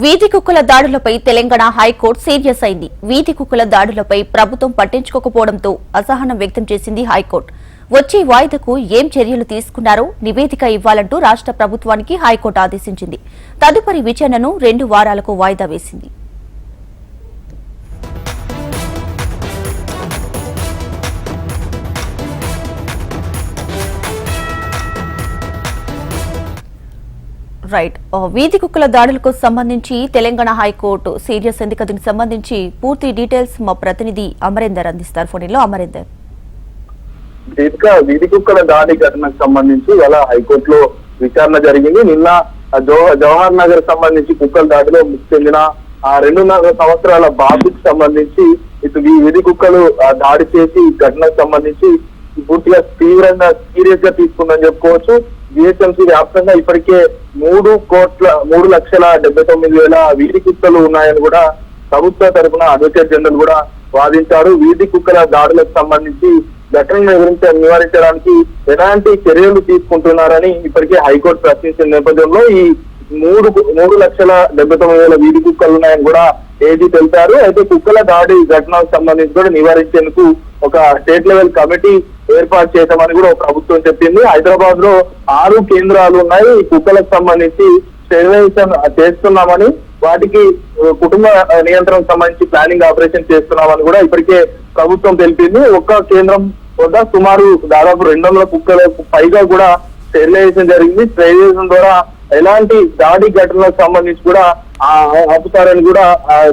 వీధి కుక్కల దాడులపై Telangana high court serious అయింది వీధి కుక్కల దాడులపై ప్రభుత్వం పట్టించుకోకపోవడంతో అసహనం వ్యక్తం చేసింది హైకోర్టు. వచ్చే వాయిదాకు ఏం చర్యలు తీసుకున్నారో నివేదిక ఇవ్వాలంటూ రాష్ట్ర ప్రభుత్వానికి హైకోర్టు ఆదేశించింది. తదుపరి విచారణను రెండు వారాలకు వాయిదా వేసింది. రైట్. వీధి కుక్కల దాడులకు సంబంధించి తెలంగాణ హైకోర్టు సీరియస్ ఎందుకు దీనికి సంబంధించి పూర్తి డీటెయిల్స్ మా ప్రతినిధి అమరేందర్ అందిస్తారు. ఫోన్లో అమరేందర్. దీపిక వీధి కుక్కల దాడి ఘటనకు సంబంధించి ఇలా హైకోర్టులో విచారణ జరిగింది. నిన్న జవహర్ నగర్ సంబంధించి కుక్కల దాడిలో మృతి చెందిన ఆ రెండున్నర సంవత్సరాల బాబుకి సంబంధించి ఇటు ఈ వీధి కుక్కలు ఆ దాడి చేసి ఘటనకు సంబంధించి పూర్తిగా తీవ్రంగా సీరియస్గా తీసుకుందని చెప్పుకోవచ్చు. జిహెచ్ఎంసీ వ్యాప్తంగా ఇప్పటికే మూడు కోట్ల మూడు లక్షల డెబ్బై తొమ్మిది వేల వీధి కుక్కలు ఉన్నాయని కూడా ప్రభుత్వ తరపున అడ్వకేట్ జనరల్ కూడా వాదించారు. వీధి కుక్కల దాడులకు సంబంధించి ఘటనను గురించి నివారించడానికి ఎలాంటి చర్యలు తీసుకుంటున్నారని ఇప్పటికే హైకోర్టు ప్రశ్నించిన నేపథ్యంలో ఈ మూడు మూడు లక్షల డెబ్బై తొమ్మిది వేల వీధి కుక్కలు ఉన్నాయని కూడా ఏది తెలిపారు. అయితే కుక్కల దాడి ఘటనకు సంబంధించి కూడా నివారించేందుకు ఒక స్టేట్ లెవెల్ కమిటీ ఏర్పాటు చేశామని కూడా ప్రభుత్వం చెప్పింది. హైదరాబాద్లో ఆరు కేంద్రాలు ఉన్నాయి. ఈ కుక్కలకు సంబంధించి స్టెరిలైజేషన్ చేస్తున్నామని వాటికి కుటుంబ నియంత్రణకు సంబంధించి ప్లానింగ్ ఆపరేషన్ చేస్తున్నామని కూడా ఇప్పటికే ప్రభుత్వం తెలిపింది. ఒక్క కేంద్రం వద్ద సుమారు దాదాపు రెండు వందల కుక్కలకు పైగా కూడా స్టెరిలైజేషన్ జరిగింది. స్టెరిలైజేషన్ ద్వారా ఎలాంటి దాడి ఘటనలకు సంబంధించి కూడా ఆ, ఆపుతారని కూడా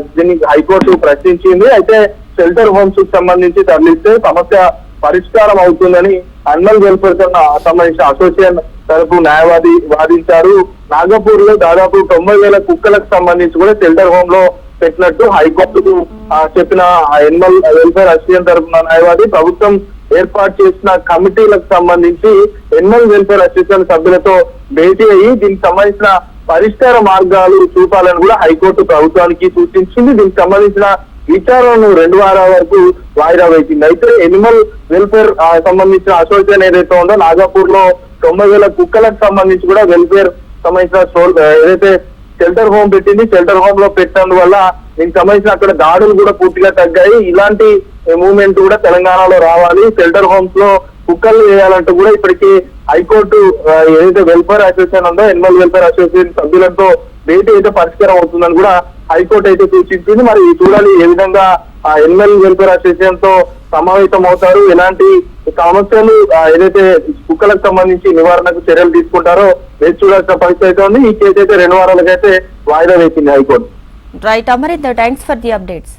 దీనికి దీన్ని హైకోర్టు ప్రశ్నించింది. అయితే షెల్టర్ హోమ్స్కు సంబంధించి తరలిస్తే సమస్య పరిష్కారం అవుతుందని అన్నం వెల్ఫేర్ సంబంధించిన అసోసియేషన్ తరపు న్యాయవాది వాదించారు. నాగపూర్లో దాదాపు తొంభై వేల కుక్కలకు సంబంధించి కూడా షెల్టర్ హోమ్లో పెట్టినట్టు హైకోర్టుకు చెప్పిన ఎనిమల్ వెల్ఫేర్ అసోసియేషన్ తరపున న్యాయవాది ప్రభుత్వం ఏర్పాటు చేసిన కమిటీలకు సంబంధించి ఎనిమల్ వెల్ఫేర్ అసోసియేషన్ సభ్యులతో భేటీ అయ్యి దీనికి సంబంధించిన పరిష్కార మార్గాలు చూపాలని కూడా హైకోర్టు ప్రభుత్వానికి సూచించింది. దీనికి సంబంధించిన విచారణ రెండు వారాల వరకు వాయిదా వేసింది. అయితే ఎనిమల్ వెల్ఫేర్ సంబంధించిన అసోసియేషన్ ఏదైతే ఉందో నాగపూర్లో తొంభై వేల కుక్కలకు సంబంధించి కూడా వెల్ఫేర్ సంబంధించిన స్టోర్ ఏదైతే షెల్టర్ హోమ్ పెట్టింది షెల్టర్ హోమ్లో పెట్టినందువల్ల దీనికి సంబంధించిన అక్కడ దాడులు కూడా పూర్తిగా తగ్గాయి. ఇలాంటి మూవ్మెంట్ కూడా తెలంగాణలో రావాలి. షెల్టర్ హోమ్స్లో కుక్కలు వేయాలంటూ కూడా ఇప్పటికీ హైకోర్టు ఏదైతే వెల్ఫేర్ అసోసియేషన్ ఉందో ఎనిమల్ వెల్ఫేర్ అసోసియేషన్ సభ్యులతో భేటీ అయితే పరిష్కారం అవుతుందని కూడా హైకోర్టు అయితే సూచించింది. మరి చూడాలి ఏ విధంగా ఎమ్మెల్యే వెల్ఫేర్ అసోసియేషన్తో సమావేశం అవుతారు? ఎలాంటి సమస్యలు ఏదైతే కుక్కలకు సంబంధించి నివారణకు చర్యలు తీసుకుంటారో వేచి చూడాల్సిన పరిస్థితి అయితే ఉంది. ఈ కేసు అయితే రెండు వారాలకైతే వాయిదా వేసింది high court. Right Amarender thanks for the updates